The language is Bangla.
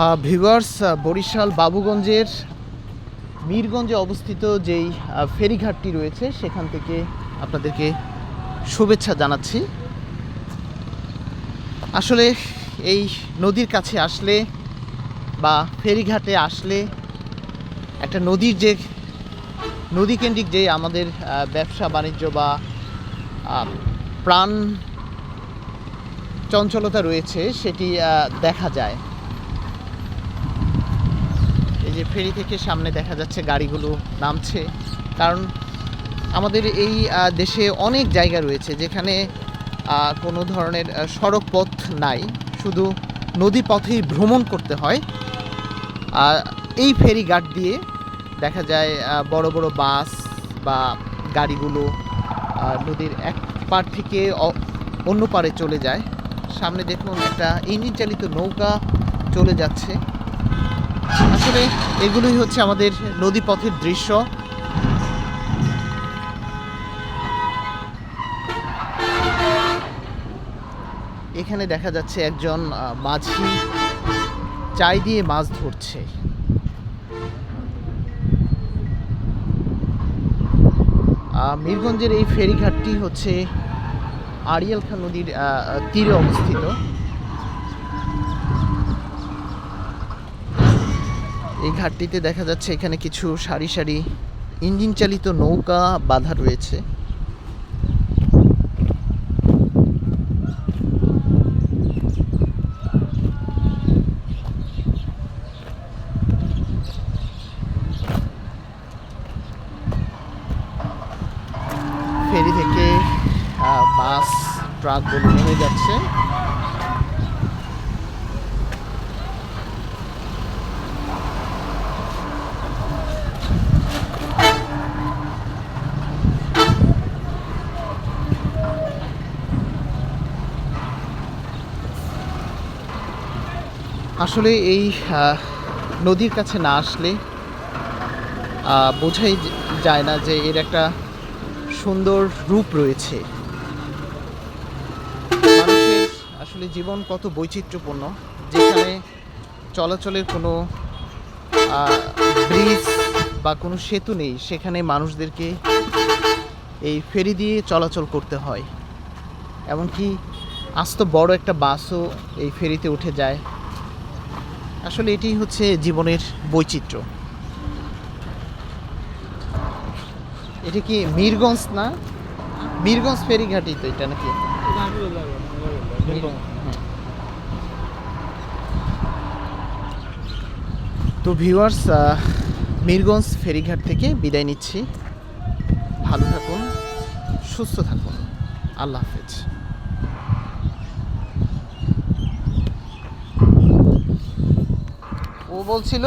ভিউয়ার্স বরিশাল বাবুগঞ্জের মীরগঞ্জে অবস্থিত যেই ফেরিঘাটটি রয়েছে, সেখান থেকে আপনাদেরকে শুভেচ্ছা জানাচ্ছি। আসলে এই নদীর কাছে আসলে বা ফেরিঘাটে আসলে একটা নদীর যে নদীকেন্দ্রিক যে আমাদের ব্যবসা, বাণিজ্য বা প্রাণ চঞ্চলতা রয়েছে, সেটি দেখা যায়। এই যে ফেরি থেকে সামনে দেখা যাচ্ছে গাড়িগুলো নামছে। কারণ আমাদের এই দেশে অনেক জায়গা রয়েছে যেখানে কোনো ধরনের সড়ক পথ নাই। শুধু নদী পথেই ভ্রমণ করতে হয়। এই ফেরি ঘাট দিয়ে দেখা যায় বড় বড় বাস বা গাড়িগুলো নদীর এক পার থেকে অন্য পারে চলে যায়। সামনে দেখুন একটা ইঞ্জিন চালিত নৌকা চলে যাচ্ছে। আসলে এগুলোই হচ্ছে আমাদের নদী পথের দৃশ্য। এখানে দেখা যাচ্ছে একজন মাঝি চাই দিয়ে মাছ ধরছে। মিরগঞ্জের এই ফেরিঘাটটি হচ্ছে আড়িয়াল খান নদীর তীরে অবস্থিত। এই ঘাটটিতে দেখা যাচ্ছে এখানে কিছু সারি সারি ইঞ্জিন চালিত নৌকা বাঁধা রয়েছে। ফেরি থেকে বাস ট্রাকগুলো নেমে যাচ্ছে। আসলে এই নদীর কাছে না আসলে বোঝাই যায় না যে এর একটা সুন্দর রূপ রয়েছে। মানুষের আসলে জীবন কত বৈচিত্র্যপূর্ণ, যেখানে চলাচলের কোনো ব্রিজ বা কোনো সেতু নেই, সেখানে মানুষদেরকে এই ফেরি দিয়ে চলাচল করতে হয়। এমনকি আস্ত বড় একটা বাসও এই ফেরিতে উঠে যায়। আসলে এটি হচ্ছে জীবনের বৈচিত্র্য। এটা কি মিরগঞ্জ না? মিরগঞ্জ ফেরিঘাটি তো এটা নাকি? তো ভিউয়ার্স মিরগঞ্জ ফেরিঘাট থেকে বিদায় নিচ্ছি। ভালো থাকুন, সুস্থ থাকুন। আল্লাহ হাফেজ। বলছিল